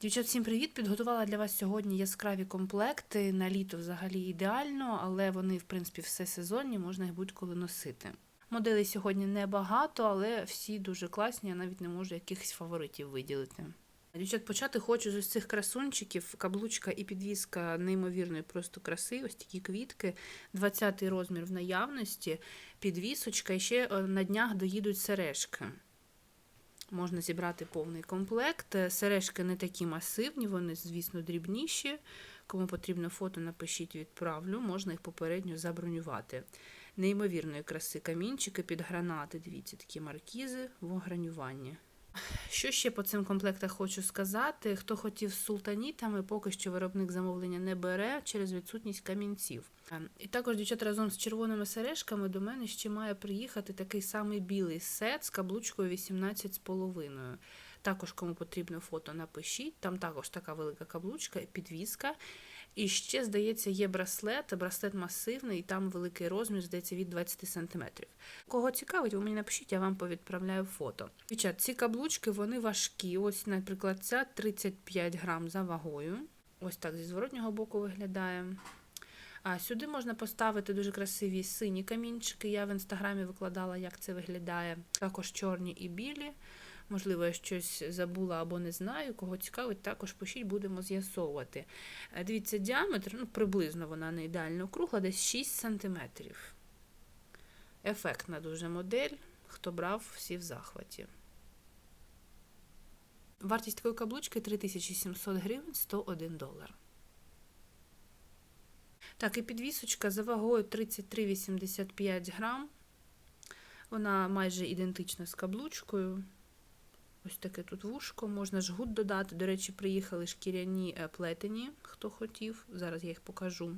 Дівчат, всім привіт! Підготувала для вас сьогодні яскраві комплекти. На літо взагалі ідеально, але вони, в принципі, все сезонні, можна їх будь-коли носити. Моделей сьогодні небагато, але всі дуже класні, я навіть не можу якихось фаворитів виділити. Дівчат, почати хочу з ось цих красунчиків. Каблучка і підвіска неймовірної просто краси. Ось такі квітки. 20 розмір в наявності, підвісочка, і ще е, на днях доїдуть сережки. Можна зібрати повний комплект. Е, Сережки не такі масивні, вони, звісно, дрібніші. Кому потрібно фото, напишіть, відправлю. Можна їх попередньо забронювати. Неймовірної краси камінчики під гранати. Дивіться, такі маркізи в огранюванні. Що ще по цим комплектах хочу сказати? Хто хотів з султанітами, поки що виробник замовлення не бере через відсутність камінців. Е, І також, дівчата, разом з червоними сережками до мене ще має приїхати такий самий білий сет з каблучкою 18,5. Також, кому потрібно фото, напишіть. Там також така велика каблучка, підвіска. І ще, здається, є браслет, браслет масивний, і там великий розмір, здається, від 20 см. Кого цікавить, ви мені напишіть, я вам повідправляю фото. Дівчат, ці каблучки вони важкі. Ось, наприклад, ця 35 грам за вагою. Ось так зі зворотнього боку виглядає. А сюди можна поставити дуже красиві сині камінчики. Я в інстаграмі викладала, як це виглядає. Також чорні і білі. Можливо, я щось забула або не знаю. Кого цікавить, також пишіть, будемо з'ясовувати. Е, Дивіться, діаметр, ну, приблизно вона не ідеально округла, десь 6 см. Ефектна дуже модель. Хто брав, всі в захваті. Вартість такої каблучки 3700 гривень 101 долар. Так, і підвісочка за вагою 33,85 грам. Вона майже ідентична з каблучкою. Ось таке тут вушко, можна жгут додати. До речі, приїхали шкіряні е, плетені, хто хотів. Зараз я їх покажу.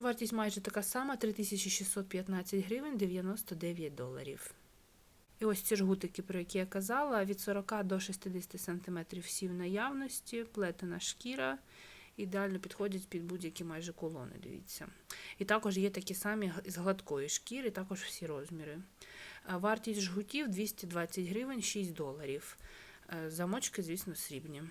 Вартість майже така сама: 3615 гривень 99 доларів. І ось ці жгутики, про які я казала, від 40 до 60 см всі в наявності, плетена шкіра. Ідеально підходять під будь-які майже колони, дивіться. І також є такі самі з гладкої шкіри, також всі розміри. Вартість жгутів 220 гривень 6 доларів. Е, Замочки, звісно, срібні.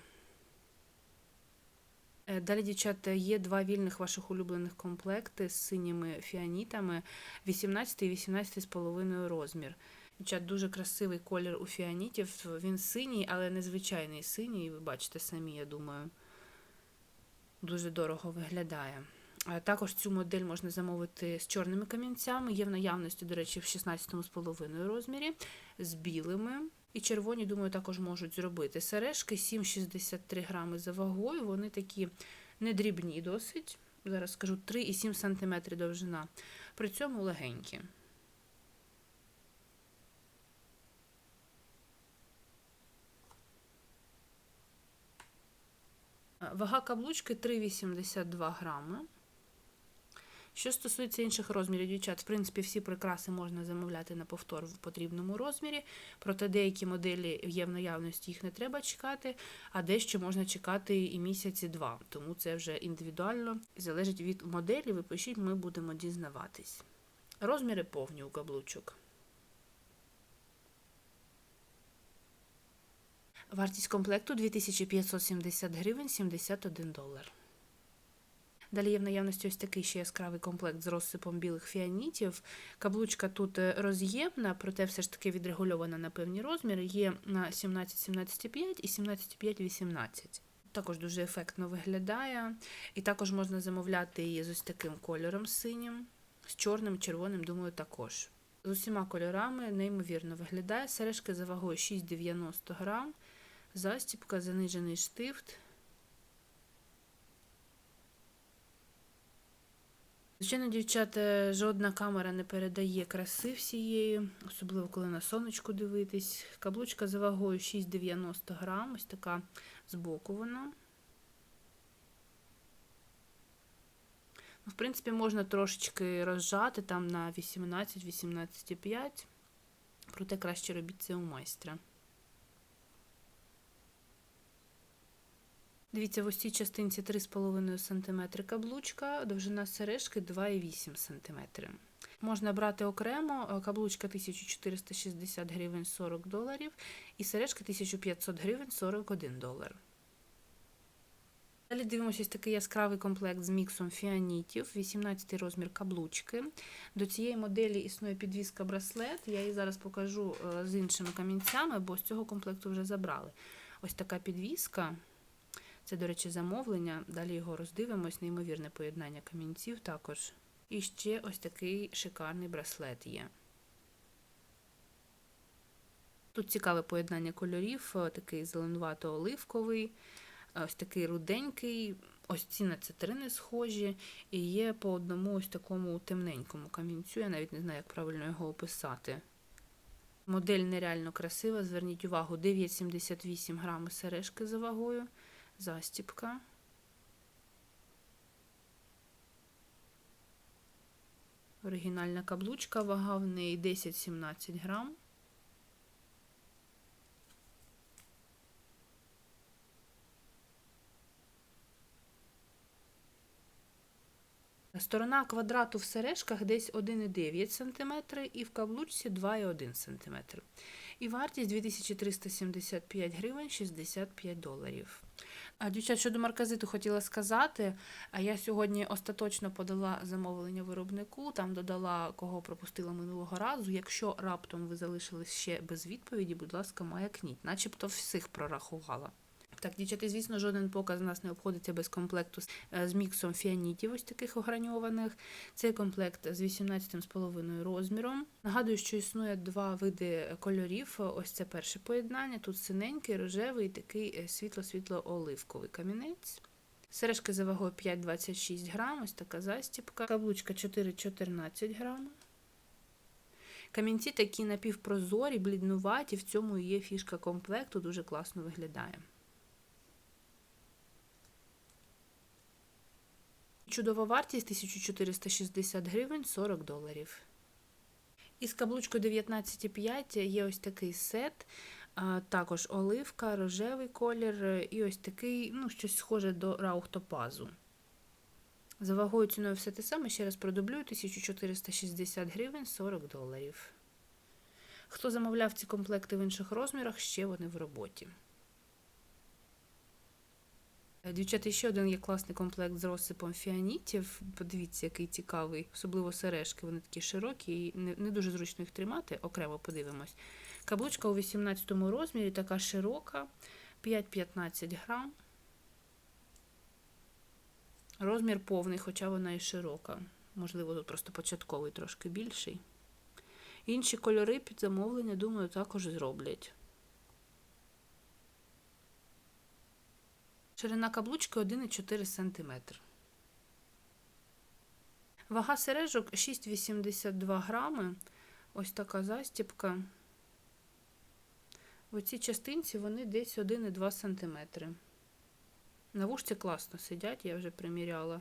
Е, Далі, дівчата, є два вільних ваших улюблених комплекти з синіми фіанітами 18 і 18,5 розмір. Дівчат, дуже красивий колір у фіанітів. Він синій, але незвичайний синій. Ви бачите самі, я думаю. Дуже дорого виглядає. Е, Також цю модель можна замовити з чорними камінцями. Є в наявності, до речі, в 16,5 розмірі, з білими. І червоні, думаю, також можуть зробити. Сережки 7,63 грами за вагою. Вони такі не дрібні досить. Зараз скажу 3,7 см довжина. При цьому легенькі. Вага каблучки 3,82 грами. Що стосується інших розмірів, дівчат, в принципі, всі прикраси можна замовляти на повтор в потрібному розмірі, проте деякі моделі є в наявності, їх не треба чекати, а дещо можна чекати і місяці два. Тому це вже індивідуально залежить від моделі. Ви пишіть, ми будемо дізнаватись. Розміри повні у каблучок. Вартість комплекту 2570 гривень 71 долар. Далі є в наявності ось такий ще яскравий комплект з розсипом білих фіанітів. Каблучка тут е, роз'ємна, проте все ж таки відрегульована на певні розміри. Є на 17-17,5 і 17,5-18. Також дуже ефектно виглядає. І також можна замовляти її з ось таким кольором синім, з чорним, червоним, думаю, також. З усіма кольорами неймовірно виглядає. Сережки за вагою 6,90 грам, застіпка, занижений штифт. Звичайно, дівчата, жодна камера не передає краси всієї, особливо коли на сонечку дивитись. Каблучка за вагою 6,90 грам, ось така збоку вона. Ну, В принципі, можна трошечки розжати там на 18-18,5, проте краще робіть це у майстра. Дивіться, в ось цій частинці 3,5 см каблучка, довжина сережки 2,8 см. Можна брати окремо е, каблучка 1460 гривень 40 доларів і сережка 1500 гривень 41 долар. Далі дивимося ось такий яскравий комплект з міксом фіанітів, 18 розмір каблучки. До цієї моделі існує підвіска браслет. Я її зараз покажу е, з іншими камінцями, бо з цього комплекту вже забрали. Ось така підвіска. Це, до речі, замовлення. Далі його роздивимось, неймовірне поєднання камінців також. І ще ось такий шикарний браслет є. Тут цікаве поєднання кольорів, е, такий зеленувато-оливковий, е, ось такий руденький, ось ці на цитрини схожі, і є по одному ось такому темненькому камінцю. Я навіть не знаю, як правильно його описати. Модель нереально красива. Зверніть увагу, 9,78 грами сережки за вагою, застіпка. Оригінальна каблучка, вага в неї 10-17 грам. Сторона квадрату в сережках десь 1,9 см і в каблучці 2,1 см. І вартість 2375 гривень 65 доларів. А, Дівчат, щодо марказиту хотіла сказати, а я сьогодні остаточно подала замовлення виробнику, там додала, кого пропустила минулого разу. Якщо раптом ви залишились ще без відповіді, будь ласка, маякніть, начебто всіх прорахувала. Так, дівчата, звісно, жоден показ у нас не обходиться без комплекту з, е, міксом фіанітів, ось таких ограньованих. Цей комплект з 18,5 розміром. Нагадую, що існує два види кольорів. Ось це перше поєднання. Тут синенький, рожевий такий е, світло-світло-оливковий камінець. Сережки за вагою 5,26 грам, ось така застіпка. Каблучка 4,14 грам. Камінці такі напівпрозорі, бліднуваті, в цьому є фішка комплекту, дуже класно виглядає. Чудова вартість 1460 гривень 40 доларів. Із каблучкою 19,5 є ось такий сет, також оливка, рожевий колір і ось такий, ну, щось схоже до раухтопазу. За вагою ціною все те саме, ще раз продублюю, 1460 гривень 40 доларів. Хто замовляв ці комплекти в інших розмірах, ще вони в роботі. Е, дівчата, ще один є класний комплект з розсипом фіанітів. Подивіться, який цікавий, особливо сережки. Вони такі широкі і не, не дуже зручно їх тримати, окремо подивимось. Каблучка у 18 розмірі, така широка, 5-15 грам. Розмір повний, хоча вона і широка. Можливо, тут просто початковий трошки більший. Інші кольори під замовлення, думаю, також зроблять. Ширина каблучки 1,4 см. Вага сережок 6,82 грами. Ось така застіпка. В цій частинці вони десь 1,2 см. На вушці класно сидять, я вже приміряла.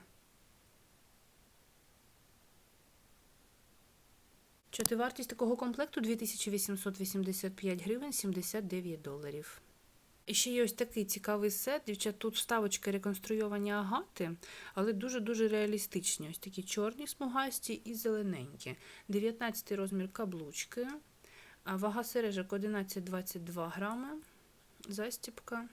Чоти вартість такого комплекту 2885 гривень 79 доларів. І ще є ось такий цікавий сет. Дівчат, тут вставочки реконструйовані агати, але дуже-дуже реалістичні. Ось такі чорні, смугасті і зелененькі. 19 розмір каблучки. Вага сережок 11-22 грами. Застіпка.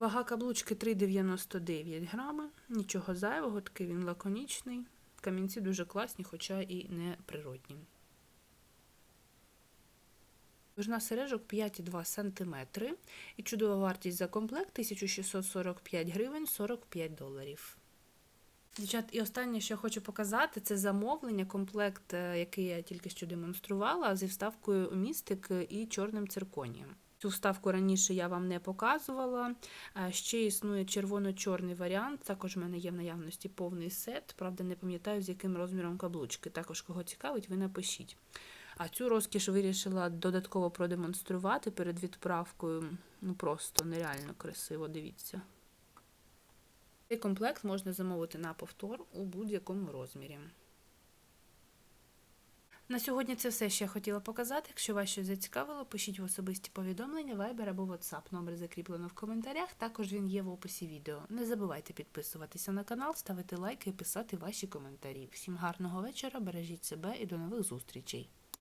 Вага каблучки 3,99 грами. Нічого зайвого, такий він лаконічний. Камінці дуже класні, хоча і не природні. Довжина сережок 5,2 см і чудова вартість за комплект 1645 гривень 45 доларів. Дівчат, і останнє, що я хочу показати, це замовлення, комплект, е, який я тільки що демонструвала, зі вставкою містик і чорним цирконієм. Цю вставку раніше я вам не показувала. Ще існує червоно-чорний варіант. Також в мене є в наявності повний сет, правда, не пам'ятаю, з яким розміром каблучки. Також, кого цікавить, ви напишіть. А цю розкіш вирішила додатково продемонструвати перед відправкою. Ну просто нереально красиво, дивіться. Цей комплект можна замовити на повтор у будь-якому розмірі. На сьогодні це все, що я хотіла показати. Якщо вас щось зацікавило, пишіть в особисті повідомлення, Viber або WhatsApp. Номер закріплено в коментарях. Також він є в описі відео. Не забувайте підписуватися на канал, ставити лайки і писати ваші коментарі. Всім гарного вечора, бережіть себе і до нових зустрічей.